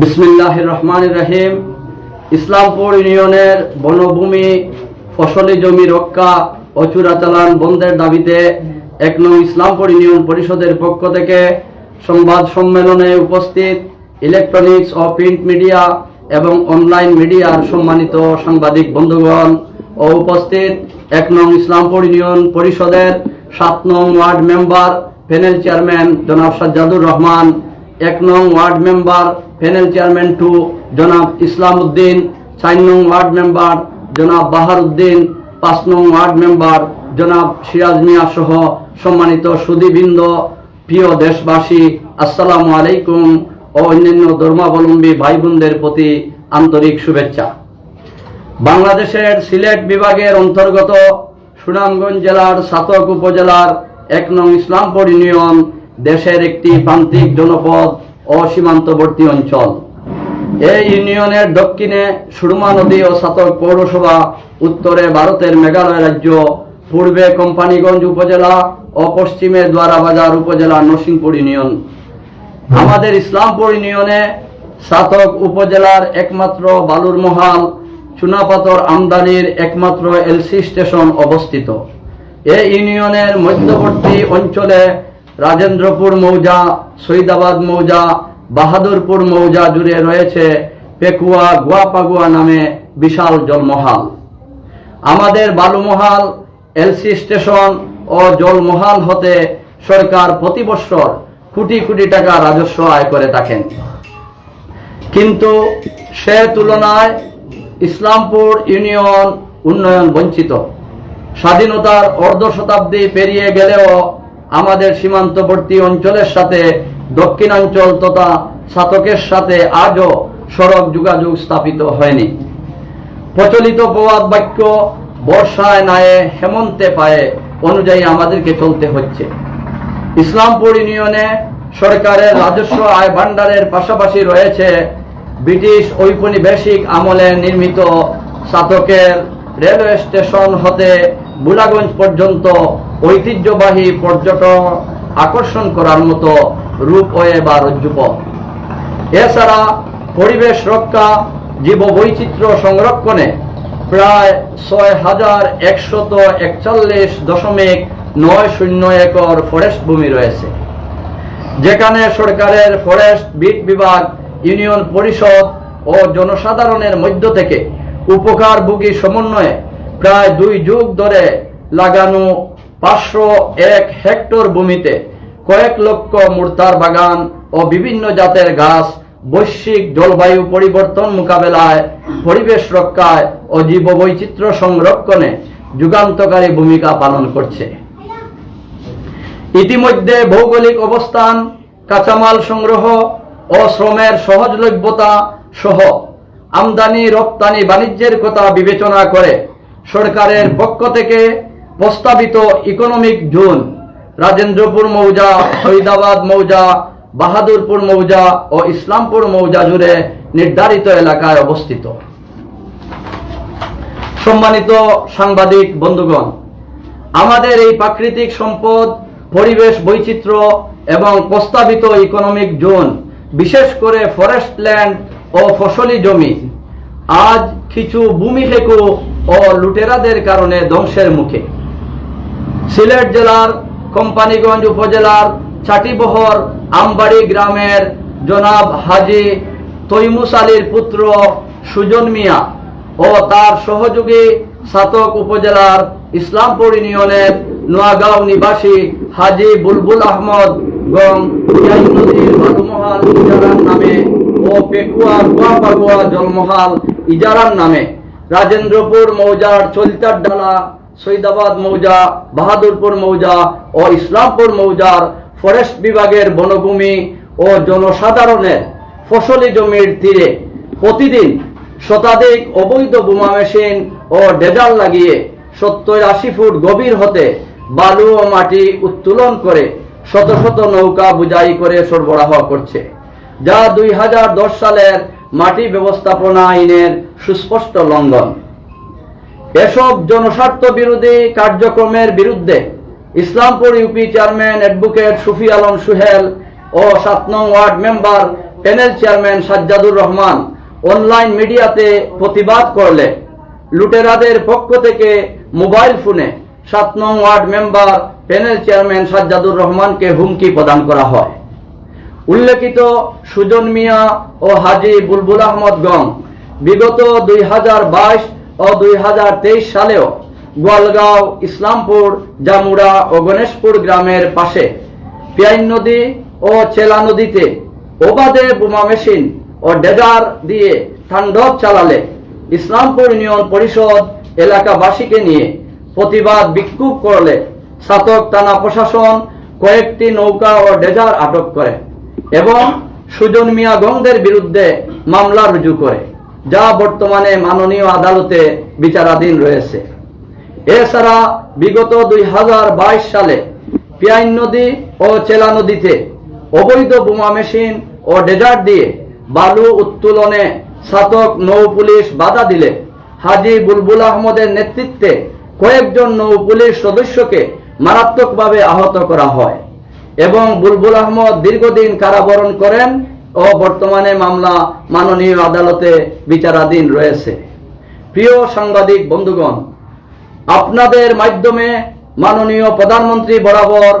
বিসমিল্লাহ রহমান রহিম। ইসলামপুর ইউনিয়নের বনভূমি ফসলি জমি রক্ষা ও চোরাচালান বন্ধের দাবিতে এক নং ইসলামপুর ইউনিয়ন পরিষদের পক্ষ থেকে সংবাদ সম্মেলনে উপস্থিত ইলেকট্রনিক্স ও প্রিন্ট মিডিয়া এবং অনলাইন মিডিয়ার সম্মানিত সাংবাদিক বন্ধুগণ ও উপস্থিত এক নং ইসলামপুর ইউনিয়ন পরিষদের সাত নং ওয়ার্ড মেম্বার, প্যানেল চেয়ারম্যান জনাব সাজ্জাদুর রহমান, এক নং ward member panel chairman two জনাব ইসলাম উদ্দিন চার নং ওয়ার্ড মেম্বার জনাব বাহার উদ্দিন পাঁচ নং ওয়ার্ড মেম্বার জনাব সিরাজ মিয়া সহ সম্মানিত সুদীবৃন্দ প্রিয় দেশবাসী, আসসালামু আলাইকুম ও অন্যান্য ধর্মাবলম্বী ভাই বোনদের প্রতি আন্তরিক শুভেচ্ছা। বাংলাদেশের সিলেট বিভাগের অন্তর্গত সুনামগঞ্জ জেলার সাতক উপজেলার এক নং ইসলামপুর ইউনিয়ন দেশের একটি প্রান্তিক জনপদ ও সীমান্তবর্তী অঞ্চল। এই ইউনিয়নের দক্ষিণে সুরমা নদী ও সাতক পৌরসভা, উত্তরে ভারতের মেঘালয় রাজ্য, পূর্বে কোম্পানিগঞ্জ উপজেলা ও পশ্চিমে দ্বারাবাজার উপজেলা নরসিংপুর ইউনিয়ন। আমাদের ইসলামপুর ইউনিয়নে সাতক উপজেলার একমাত্র বালুর মহাল, চুনাপাথর আমদানির একমাত্র এলসি স্টেশন অবস্থিত। এই ইউনিয়নের মধ্যবর্তী অঞ্চলে রাজেন্দ্রপুর মৌজা, সৈদাবাদ মৌজা, বাহাদুরপুর মৌজা জুড়ে রয়েছে পেকুয়া গুয়াপাগুয়া নামে বিশাল জলমহাল। আমাদের বালুমহাল, এলসি স্টেশন ও জলমহাল হতে সরকার প্রতি বছর কোটি কোটি টাকা রাজস্ব আয় করে থাকেন। কিন্তু সে তুলনায় ইসলামপুর ইউনিয়ন উন্নয়ন বঞ্চিত। স্বাধীনতার অর্ধ শতাব্দী পেরিয়ে গেলেও আমাদের সীমান্তবর্তী অঞ্চলের সাথে, দক্ষিণাঞ্চল তথা সাতকের সাথে আজও সড়ক যোগাযোগ স্থাপিত হয়নি। প্রচলিত প্রবাদ বাক্য, বর্ষায় নায়ে হেমন্তে পায়ে অনুযায়ী আমাদেরকে চলতে হচ্ছে। ইসলামপুর ইউনিয়নে সরকারের রাজস্ব আয় ভান্ডারের পাশাপাশি রয়েছে ব্রিটিশ ঔপনিবেশিক আমলে নির্মিত সাতকের রেলওয়ে স্টেশন হতে বুলাগঞ্জ পর্যন্ত ঐতিহ্যবাহী পর্যটন আকর্ষণ করার মতো রূপওয়ে বা রজ্জুপথ এছাড়া পরিবেশ রক্ষা, জীববৈচিত্র্য সংরক্ষণে প্রায় ছয় হাজার একশত একচল্লিশ দশমিক নয় শূন্য একর ফরেস্ট ভূমি রয়েছে। যেখানে সরকারের ফরেস্ট বিট বিভাগ, ইউনিয়ন পরিষদ ও জনসাধারণের মধ্য থেকে উপকারভোগী সমন্বয়ে প্রায় দুই যুগ ধরে লাগানো পাঁচশো এক হেক্টর ভূমিতে কয়েক লক্ষ মুর্তার বাগান ও বিভিন্ন জাতের গাছ বৈশ্বিক জলবায়ু পরিবর্তন মোকাবেলায়, পরিবেশ রক্ষায় ও জীববৈচিত্র্য সংরক্ষণে যুগান্তকারী ভূমিকা পালন করছে। ইতিমধ্যে ভৌগোলিক অবস্থান, কাঁচামাল সংগ্রহ ও শ্রমের সহজলভ্যতা সহ আমদানি রপ্তানি বাণিজ্যের কথা বিবেচনা করে সরকারের পক্ষ থেকে প্রস্তাবিত ইকোনমিক জোন রাজেন্দ্রপুর মৌজা ফরিদাবাদ মৌজা, বাহাদুরপুর মৌজা ও ইসলামপুর মৌজা জুড়ে নির্ধারিত এলাকায় অবস্থিত। সম্মানিত সাংবাদিক বন্ধুগণ, আমাদের এই প্রাকৃতিক সম্পদ, পরিবেশ বৈচিত্র্য এবং প্রস্তাবিত ইকোনমিক জোন বিশেষ করে ফরেস্ট ল্যান্ড ও ফসলি জমি, আজ কিছু ভূমি হেকু ও লুটেরাদের কারণে ধ্বংসের মুখে। সিলেট জেলার কোম্পানিগঞ্জ উপজেলার চাটিবহর আমবাড়ি গ্রামের জনাব হাজি তৈমুস আলীর পুত্র সুজন মিয়া ও তার সহযোগী সাতক উপজেলার ইসলামপুর ইউনিয়নের নোয়াগাঁও নিবাসী হাজি বুলবুল আহমদ গং নামে ও পেকুয়া জলমহাল ইজারার নামে। রাজেন্দ্রপুর মৌজার চৈতার ডালা, সৈদাবাদ মৌজা, বাহাদুরপুর মৌজা ও ইসলামপুর মৌজার ফরেস্ট বিভাগের বনভূমি ও জনসাধারণের ফসলি জমির তীরে প্রতিদিন শতাধিক অবৈধ বোমা মেশিন ও ডেজাল লাগিয়ে সত্তর আশি ফুট গভীর হতে বালু ও মাটি উত্তোলন করে শত শত নৌকা বুঝাই করে সরবরাহ করছে, যা দুই হাজার দশ সালের মাটি ব্যবস্থাপনা আইনের সুস্পষ্ট লঙ্ঘন। এসব জনস্বার্থ বিরোধী কার্যক্রমের বিরুদ্ধে Islampur UP chairman advocate Sufi Alam Suhel ও সাত নং ward member panel chairman Sajjadur Rahman online মিডিয়াতে প্রতিবাদ করলে লুটেরাদের পক্ষ থেকে মোবাইল ফোনে সাত নং ward member panel chairman Sajjadur রহমানকে হুমকি প্রদান করা হয়। উল্লেখিত সুজন মিয়া ও হাজি বুলবুল আহমদ গং বিগত দুই হাজার বাইশ ও দুই হাজার তেইশ সালেও গোয়ালগাঁও, ইসলামপুর, জামুড়া ও গণেশপুর গ্রামের পাশে পিয়াইন নদী ও চেলা নদীতে ওবাদে বোমা মেশিন ও ডেজার দিয়ে তাণ্ডব চালালে ইসলামপুর ইউনিয়ন পরিষদ এলাকাবাসীকে নিয়ে প্রতিবাদ বিক্ষোভ করলে সাতক থানা প্রশাসন কয়েকটি নৌকা ও ডেজার আটক করে এবং সুজন মিয়া গংদের বিরুদ্ধে মামলা রুজু করে। যা বর্তমানে মাননীয় আদালতে বিচারাধীন রয়েছে। এছাড়া বিগত দুই হাজার বাইশ সালে পিয়াইন নদী ও চেলা নদীতে অবৈধ বোমা মেশিন ও ডেজার্ট দিয়ে বালু উত্তোলনে সাতক নৌ পুলিশ বাধা দিলে হাজি বুলবুল আহমদের নেতৃত্বে কয়েকজন নৌ পুলিশ সদস্যকে মারাত্মকভাবে আহত করা হয় এবং বুলবুল আহমদ দীর্ঘদিন কারাবরণ করেন ও বর্তমানে মামলা মাননীয় আদালতে বিচারাধীন রয়েছে। প্রিয় সাংবাদিক বন্ধুগণ, আপনাদের মাধ্যমে মাননীয় প্রধানমন্ত্রী বরাবর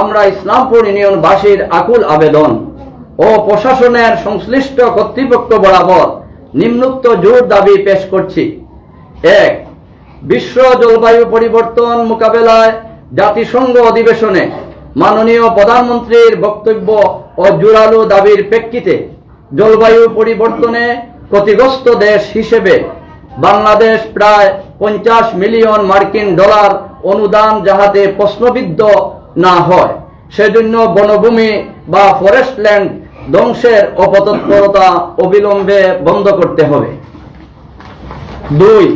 আমরা ইসলামপুর ইউনিয়নবাসীর আকুল আবেদন ও প্রশাসনের সংশ্লিষ্ট কর্তৃপক্ষ বরাবর নিম্নোক্ত জোর দাবি পেশ করছি। এক, বিশ্ব জলবায়ু পরিবর্তন মোকাবেলায় জাতিসংঘ অধিবেশনে মাননীয় প্রধানমন্ত্রীর বক্তব্য ও জোরালো দাবির প্রেক্ষিতে জলবায়ু পরিবর্তনে ক্ষতিগ্রস্ত দেশ হিসেবে বাংলাদেশ প্রায় পঞ্চাশ মিলিয়ন মার্কিন ডলার অনুদান যাহাতে প্রশ্নবিদ্ধ না হয়, সেজন্য বনভূমি বা ফরেস্ট ল্যান্ড ধ্বংসের অপতৎপরতা অবিলম্বে বন্ধ করতে হবে। দুই,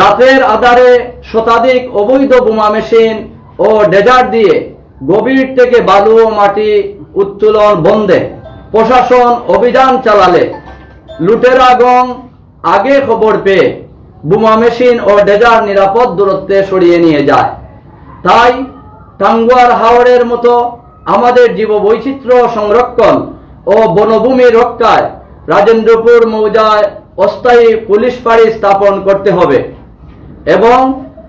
রাতের আধারে শতাধিক অবৈধ বোমা মেশিন ও ডেজার্ট দিয়ে গভীর থেকে বালু ও মাটি উত্তোলন বন্ধে। প্রশাসন অভিযান চালালে। লুটেরা গং আগে খবর পেয়ে বোমা মেশিন ও ডেজার নিরাপদ দূরত্বে সরিয়ে নিয়ে যায়। তাই টাঙ্গুয়ার হাওড়ের মতো আমাদের জীববৈচিত্র্য সংরক্ষণ ও বনভূমি রক্ষায় রাজেন্দ্রপুর মৌজায় অস্থায়ী পুলিশ ফাঁড়ি স্থাপন করতে হবে এবং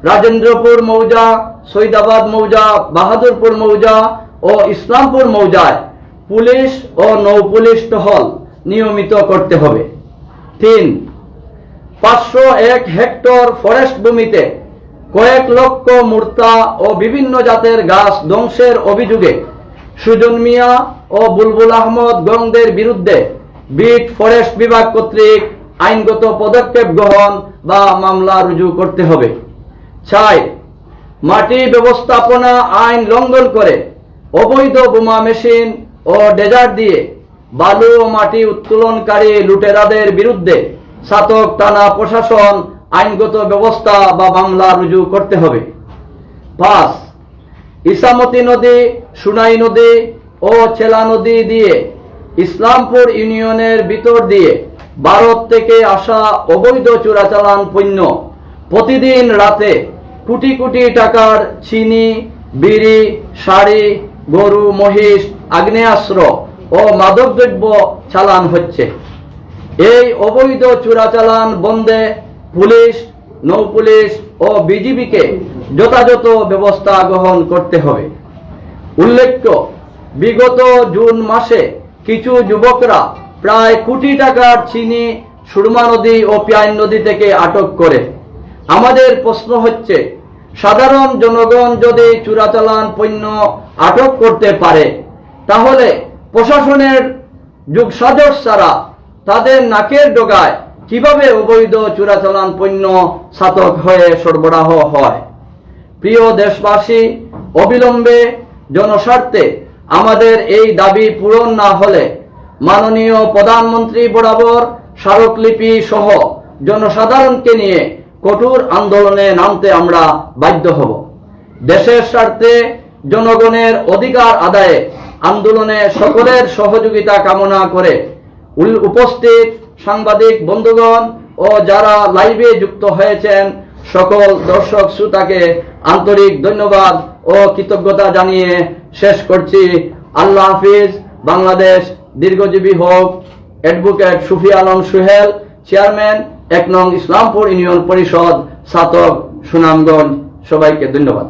রাজেন্দ্রপুর মৌজা, সৈদাবাদ মৌজা, বাহাদুরপুর মৌজা ও ইসলামপুর মৌজায় পুলিশ ও নৌ পুলিশ টহল নিয়মিত করতে হবে। তিন, পাঁচশো এক হেক্টর ফরেস্ট ভূমিতে কয়েক লক্ষ মূর্তা ও বিভিন্ন জাতের গাছ ধ্বংসের অভিযোগে সুজন মিয়া ও বুলবুল আহমদ গংদের বিরুদ্ধে বিট ফরেস্ট বিভাগ কর্তৃক আইনগত পদক্ষেপ গ্রহণ বা মামলা রুজু করতে হবে। চাই। মাটি ব্যবস্থাপনা আইন লঙ্ঘন করে অবৈধ বোমা মেশিন ও ডেজার্ট দিয়ে বালু ও মাটি উত্তোলনকারী লুটেরাদের বিরুদ্ধে সাতক থানা প্রশাসন আইনগত ব্যবস্থা বা মামলা রুজু করতে হবে। পাঁচ, ইসামতি নদী, সুনাই নদী ও চেলা নদী দিয়ে ইসলামপুর ইউনিয়নের ভিতর দিয়ে ভারত থেকে আসা অবৈধ চোরাচালান পণ্য প্রতিদিন রাতে কোটি কোটি টাকার চিনি, বিড়ি, শাড়ি, গরু, মহিষ, আগ্নেয়াস্ত্র ও মাদকদ্রব্য চালান হচ্ছে। এই অবৈধ চোরাচালান বন্ধে পুলিশ নৌ পুলিশ ও বিজিবিকে যথাযথ ব্যবস্থা গ্রহণ করতে হবে। উল্লেখ্য, বিগত জুন মাসে কিছু যুবকরা প্রায় কোটি টাকার চিনি সুরমা নদী ও পিয়াইন নদী থেকে আটক করে। আমাদের প্রশ্ন হচ্ছে, সাধারণ জনগণ যদি চোরাচালান পণ্য আটক করতে পারে, তাহলে প্রশাসনের যুগ সাজস ছাড়া তাদের নাকের ডোগায় কীভাবে অবৈধ চোরাচালান পণ্য ছাতক হয়ে সরবরাহ হয়? প্রিয় দেশবাসী, অবিলম্বে জনস্বার্থে আমাদের এই দাবি পূরণ না হলে মাননীয় প্রধানমন্ত্রী বরাবর স্মারকলিপি সহ জনসাধারণকে নিয়ে কঠোর আন্দোলনে নামতে আমরা বাধ্য হব। দেশের স্বার্থে জনগণের অধিকার আদায়ে আন্দোলনে সকলের সহযোগিতা কামনা করে উপস্থিত সাংবাদিক বন্ধুগণ ও যারা লাইভে যুক্ত হয়েছেন, সকল দর্শক শ্রোতাকে আন্তরিক ধন্যবাদ ও কৃতজ্ঞতা জানিয়ে শেষ করছি। আল্লাহ হাফিজ। বাংলাদেশ দীর্ঘজীবী হোক। Advocate Sufi Alam Suhel, chairman. এক নং ইসলামপুর ইউনিয়ন পরিষদ সাতক সুনামগঞ্জ সবাইকে ধন্যবাদ।